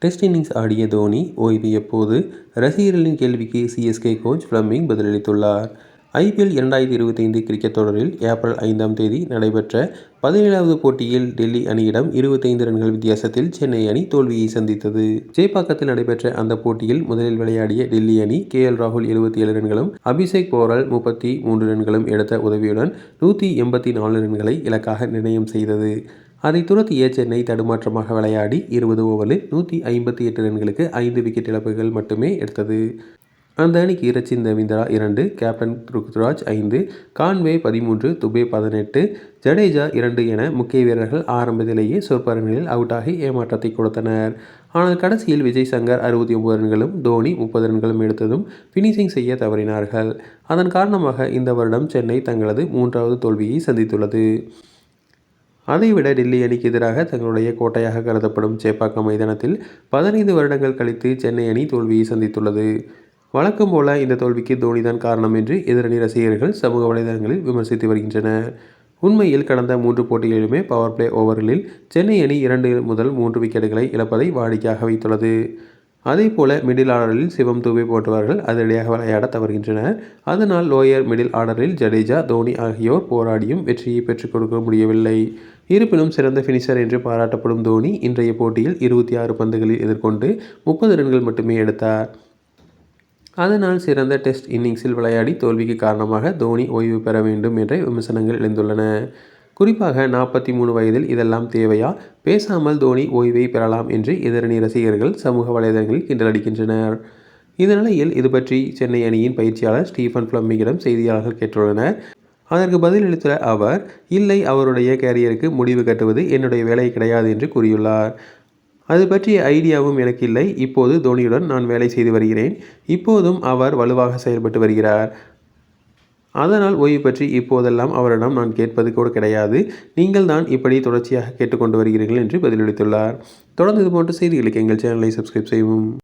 Test innings ஆடிய தோனி ஓய்வு எப்போது? ரசிகர்களின் கேள்விக்கு சிஎஸ்கே கோச் ஃபிளமிங் பதிலளித்துள்ளார். ஐபிஎல் இரண்டாயிரத்தி இருபத்தைந்து கிரிக்கெட் தொடரில் ஏப்ரல் ஐந்தாம் தேதி நடைபெற்ற பதினேழாவது போட்டியில் டெல்லி அணியிடம் இருபத்தைந்து ரன்கள் வித்தியாசத்தில் சென்னை அணி தோல்வியை சந்தித்தது. ஜெய்பாக்கத்தில் நடைபெற்ற அந்த போட்டியில் முதலில் விளையாடிய டெல்லி அணி கே எல் ராகுல் இருபத்தி ஏழு ரன்களும் அபிஷேக் போரல் முப்பத்தி மூன்று ரன்களும் எடுத்த உதவியுடன் நூற்றி எண்பத்தி நாலு ரன்களை இலக்காக நிர்ணயம் செய்தது. அதை துரத்திய சென்னை தடுமாற்றமாக விளையாடி இருபது ஓவரில் நூற்றி ஐம்பத்தி எட்டு ரன்களுக்கு ஐந்து விக்கெட் இழப்புகள் மட்டுமே எடுத்தது. அந்த அணிக்கு ரச்சின் ரவீந்திரா இரண்டு கேப்டன் ருத்ராஜ் ஐந்து கான்வே பதிமூன்று துபே பதினெட்டு ஜடேஜா இரண்டு என முக்கிய வீரர்கள் ஆரம்பத்திலேயே சொற்ப ரன்களில் அவுட்டாகி ஏமாற்றத்தை கொடுத்தனர். ஆனால் கடைசியில் விஜய் சங்கர் அறுபத்தி ஒன்பது ரன்களும் தோனி முப்பது ரன்களும் எடுத்ததும் ஃபினிஷிங் செய்ய தவறினார்கள். அதன் காரணமாக இந்த வருடம் சென்னை தங்களது மூன்றாவது தோல்வியை சந்தித்துள்ளது. அதைவிட டெல்லி அணிக்கு எதிராக தங்களுடைய கோட்டையாக கருதப்படும் சேப்பாக்கம் மைதானத்தில் பதினைந்து வருடங்கள் கழித்து சென்னை அணி தோல்வியை சந்தித்துள்ளது. வழக்கம் போல இந்த தோல்விக்கு தோனிதான் காரணம் என்று எதிரணி ரசிகர்கள் சமூக வலைதளங்களில் விமர்சித்து வருகின்றனர். உண்மையில் கடந்த மூன்று போட்டிகளிலுமே பவர் பிளே ஓவர்களில் சென்னை அணி இரண்டு முதல் மூன்று விக்கெட்டுகளை இழப்பதை வாடிக்கையாக வைத்துள்ளது. அதே போல் மிடில் ஆர்டரில் சிவம் தூவி போட்டவர்கள் அதிரடியாக விளையாட தவறுகின்றனர். அதனால் லோயர் மிடில் ஆர்டரில் ஜடேஜா தோனி ஆகியோர் போராடியும் வெற்றியை பெற்றுக் கொடுக்க முடியவில்லை. இருப்பினும் சிறந்த ஃபினிஷர் என்று பாராட்டப்படும் தோனி இன்றைய போட்டியில் இருபத்தி ஆறு பந்துகளில் எதிர்கொண்டு முப்பது ரன்கள் மட்டுமே எடுத்தார். அதனால் சிறந்த டெஸ்ட் இன்னிங்ஸில் விளையாடி தோல்விக்கு காரணமாக தோனி ஓய்வு பெற வேண்டும் என்ற விமர்சனங்கள் எழுந்துள்ளன. குறிப்பாக நாற்பத்தி மூணு வயதில் இதெல்லாம் தேவையா? பேசாமல் தோனி ஓய்வை பெறலாம் என்று எதிரணி ரசிகர்கள் சமூக வலைதளங்களில் கிண்டலடிக்கின்றனர் இந்நிலையில் இது பற்றி சென்னை அணியின் பயிற்சியாளர் ஸ்டீஃபன் பிளம்மிங்கிடம் செய்தியாளர்கள் கேட்டுள்ளனர். அதற்கு பதிலளித்த அவர் இல்லை அவருடைய கேரியருக்கு முடிவு கட்டுவது என்னுடைய வேலை கிடையாது என்று கூறியுள்ளார். அது பற்றிய ஐடியாவும் எனக்கு இல்லை இப்போது தோனியுடன் நான் வேலை செய்து வருகிறேன். இப்போதும் அவர் வலுவாக செயல்பட்டு வருகிறார். அதனால் ஓய்வு பற்றி இப்போதெல்லாம் அவரிடம் நான் கேட்பது கூட கிடையாது. நீங்கள் தான் இப்படி தொடர்ச்சியாக கேட்டுக்கொண்டு வருகிறீர்கள் என்று பதிலளித்துள்ளார். தொடர்ந்து இது போன்ற செய்திகளுக்கு எங்கள் சேனலை சப்ஸ்கிரைப் செய்வோம்